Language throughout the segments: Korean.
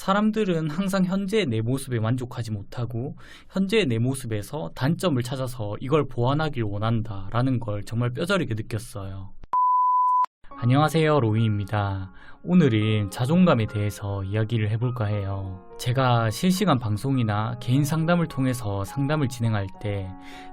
사람들은 항상 현재의 내 모습에 만족하지 못하고 현재의 내 모습에서 단점을 찾아서 이걸 보완하길 원한다라는 걸 정말 뼈저리게 느꼈어요. 안녕하세요 로이입니다. 오늘은 자존감에 대해서 이야기를 해볼까 해요. 제가 실시간 방송이나 개인 상담을 통해서 상담을 진행할 때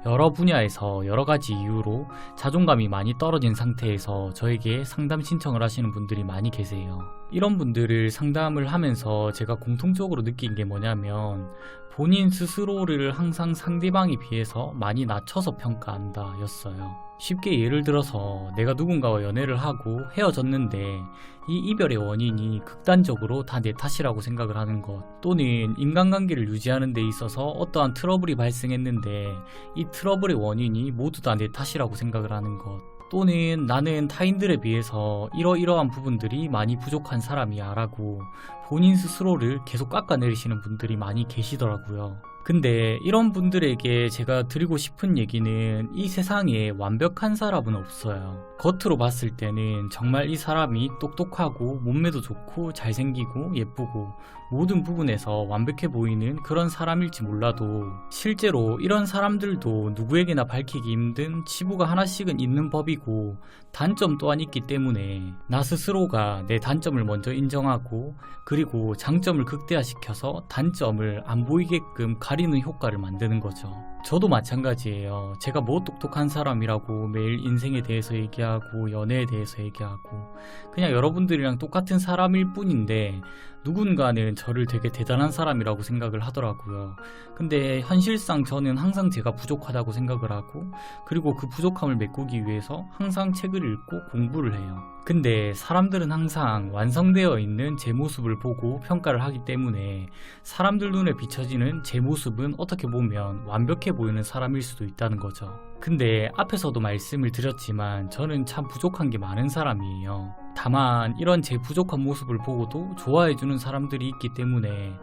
여러 분야에서 여러 가지 이유로 자존감이 많이 떨어진 상태에서 저에게 상담 신청을 하시는 분들이 많이 계세요. 이런 분들을 상담을 하면서 제가 공통적으로 느낀 게 뭐냐면 본인 스스로를 항상 상대방에 비해서 많이 낮춰서 평가한다 였어요. 쉽게 예를 들어서 내가 누군가와 연애를 하고 헤어졌는데 이 이별의 원인이 극단적으로 다 내 탓이라고 생각을 하는 것 또는 인간관계를 유지하는 데 있어서 어떠한 트러블이 발생했는데 이 트러블의 원인이 모두 다 내 탓이라고 생각을 하는 것 또는 나는 타인들에 비해서 이러이러한 부분들이 많이 부족한 사람이야 라고 본인 스스로를 계속 깎아내리시는 분들이 많이 계시더라고요. 근데 이런 분들에게 제가 드리고 싶은 얘기는 이 세상에 완벽한 사람은 없어요. 겉으로 봤을 때는 정말 이 사람이 똑똑하고 몸매도 좋고 잘생기고 예쁘고 모든 부분에서 완벽해 보이는 그런 사람일지 몰라도 실제로 이런 사람들도 누구에게나 밝히기 힘든 치부가 하나씩은 있는 법이고 단점 또한 있기 때문에 나 스스로가 내 단점을 먼저 인정하고 그리고 장점을 극대화시켜서 단점을 안 보이게끔 가 리는 효과를 만드는 거죠. 저도 마찬가지예요. 제가 뭐 똑똑한 사람이라고 매일 인생에 대해서 얘기하고 연애에 대해서 얘기하고 그냥 여러분들이랑 똑같은 사람일 뿐인데 누군가는 저를 되게 대단한 사람이라고 생각을 하더라고요. 근데 현실상 저는 항상 제가 부족하다고 생각을 하고 그리고 그 부족함을 메꾸기 위해서 항상 책을 읽고 공부를 해요. 근데 사람들은 항상 완성되어 있는 제 모습을 보고 평가를 하기 때문에 사람들 눈에 비춰지는 제 모습은 어떻게 보면 완벽해 보이는 사람일 수도 있다는 거죠. 근데 앞에서도 말씀을 드렸지만 저는 참 부족한 게 많은 사람이에요. 다만 이런 제 부족한 모습을 보고도 좋아해주는 사람들이 있기 때문에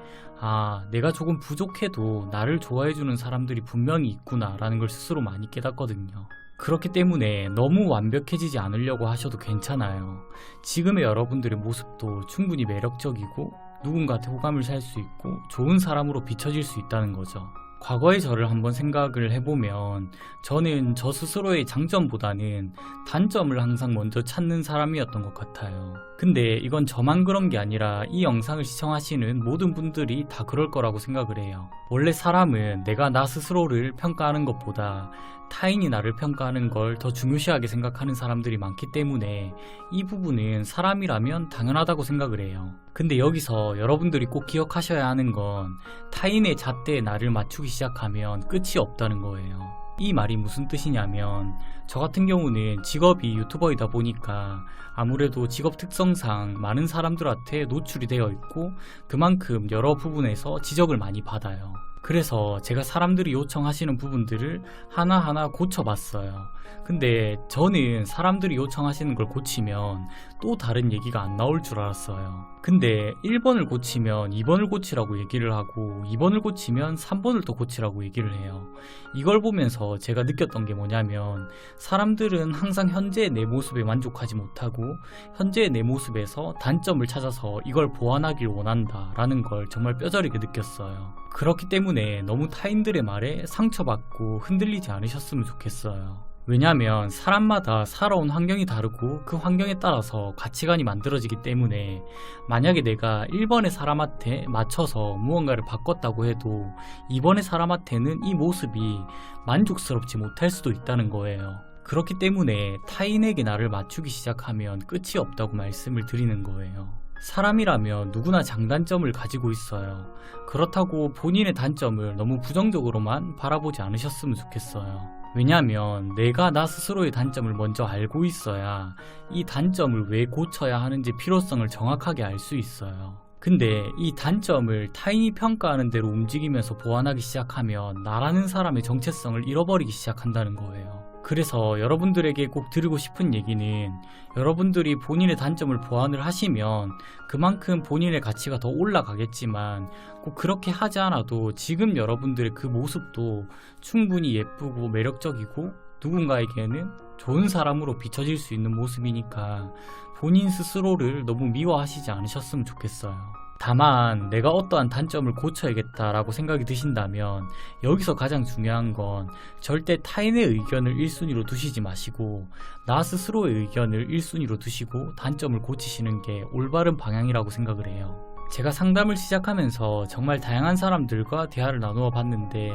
아, 내가 조금 부족해도 나를 좋아해주는 사람들이 분명히 있구나라는 걸 스스로 많이 깨닫거든요. 그렇기 때문에 너무 완벽해지지 않으려고 하셔도 괜찮아요. 지금의 여러분들의 모습도 충분히 매력적이고 누군가한테 호감을 살 수 있고 좋은 사람으로 비춰질 수 있다는 거죠. 과거의 저를 한번 생각을 해보면 저는 저 스스로의 장점보다는 단점을 항상 먼저 찾는 사람이었던 것 같아요. 근데 이건 저만 그런 게 아니라 이 영상을 시청하시는 모든 분들이 다 그럴 거라고 생각을 해요. 원래 사람은 내가 나 스스로를 평가하는 것보다 타인이 나를 평가하는 걸 더 중요시하게 생각하는 사람들이 많기 때문에 이 부분은 사람이라면 당연하다고 생각을 해요. 근데 여기서 여러분들이 꼭 기억하셔야 하는 건 타인의 잣대에 나를 맞추기 시작하면 끝이 없다는 거예요. 이 말이 무슨 뜻이냐면 저 같은 경우는 직업이 유튜버이다 보니까 아무래도 직업 특성상 많은 사람들한테 노출이 되어 있고 그만큼 여러 부분에서 지적을 많이 받아요. 그래서 제가 사람들이 요청하시는 부분들을 하나하나 고쳐봤어요. 근데 저는 사람들이 요청하시는 걸 고치면 또 다른 얘기가 안 나올 줄 알았어요. 근데 1번을 고치면 2번을 고치라고 얘기를 하고 2번을 고치면 3번을 또 고치라고 얘기를 해요. 이걸 보면서 제가 느꼈던 게 뭐냐면 사람들은 항상 현재의 내 모습에 만족하지 못하고 현재의 내 모습에서 단점을 찾아서 이걸 보완하길 원한다라는 걸 정말 뼈저리게 느꼈어요. 그렇기 때문에 너무 타인들의 말에 상처받고 흔들리지 않으셨으면 좋겠어요. 왜냐하면 사람마다 살아온 환경이 다르고 그 환경에 따라서 가치관이 만들어지기 때문에 만약에 내가 1번의 사람한테 맞춰서 무언가를 바꿨다고 해도 2번의 사람한테는 이 모습이 만족스럽지 못할 수도 있다는 거예요. 그렇기 때문에 타인에게 나를 맞추기 시작하면 끝이 없다고 말씀을 드리는 거예요. 사람이라면 누구나 장단점을 가지고 있어요. 그렇다고 본인의 단점을 너무 부정적으로만 바라보지 않으셨으면 좋겠어요. 왜냐하면 내가 나 스스로의 단점을 먼저 알고 있어야 이 단점을 왜 고쳐야 하는지 필요성을 정확하게 알 수 있어요. 근데 이 단점을 타인이 평가하는 대로 움직이면서 보완하기 시작하면 나라는 사람의 정체성을 잃어버리기 시작한다는 거예요. 그래서 여러분들에게 꼭 드리고 싶은 얘기는 여러분들이 본인의 단점을 보완을 하시면 그만큼 본인의 가치가 더 올라가겠지만 꼭 그렇게 하지 않아도 지금 여러분들의 그 모습도 충분히 예쁘고 매력적이고 누군가에게는 좋은 사람으로 비춰질 수 있는 모습이니까 본인 스스로를 너무 미워하시지 않으셨으면 좋겠어요. 다만 내가 어떠한 단점을 고쳐야겠다라고 생각이 드신다면 여기서 가장 중요한 건 절대 타인의 의견을 1순위로 두시지 마시고 나 스스로의 의견을 1순위로 두시고 단점을 고치시는 게 올바른 방향이라고 생각을 해요. 제가 상담을 시작하면서 정말 다양한 사람들과 대화를 나누어 봤는데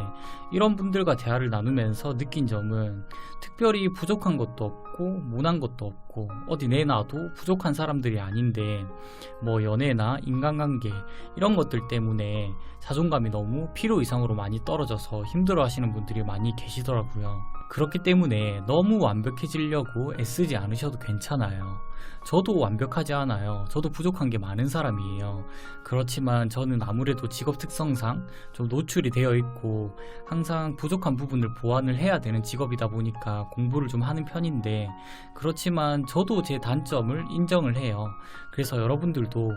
이런 분들과 대화를 나누면서 느낀 점은 특별히 부족한 것도 없고 모난 것도 없고 어디 내놔도 부족한 사람들이 아닌데 뭐 연애나 인간관계 이런 것들 때문에 자존감이 너무 필요 이상으로 많이 떨어져서 힘들어 하시는 분들이 많이 계시더라고요. 그렇기 때문에 너무 완벽해지려고 애쓰지 않으셔도 괜찮아요. 저도 완벽하지 않아요. 저도 부족한 게 많은 사람이에요. 그렇지만 저는 아무래도 직업 특성상 좀 노출이 되어 있고 항상 부족한 부분을 보완을 해야 되는 직업이다 보니까 공부를 좀 하는 편인데 그렇지만 저도 제 단점을 인정을 해요. 그래서 여러분들도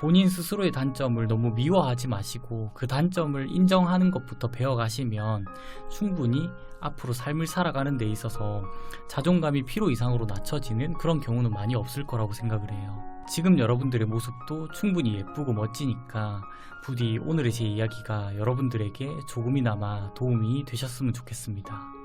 본인 스스로의 단점을 너무 미워하지 마시고 그 단점을 인정하는 것부터 배워가시면 충분히 앞으로 삶을 살아가는 데 있어서 자존감이 필요 이상으로 낮춰지는 그런 경우는 많이 없을 거라고 생각을 해요. 지금 여러분들의 모습도 충분히 예쁘고 멋지니까 부디 오늘의 제 이야기가 여러분들에게 조금이나마 도움이 되셨으면 좋겠습니다.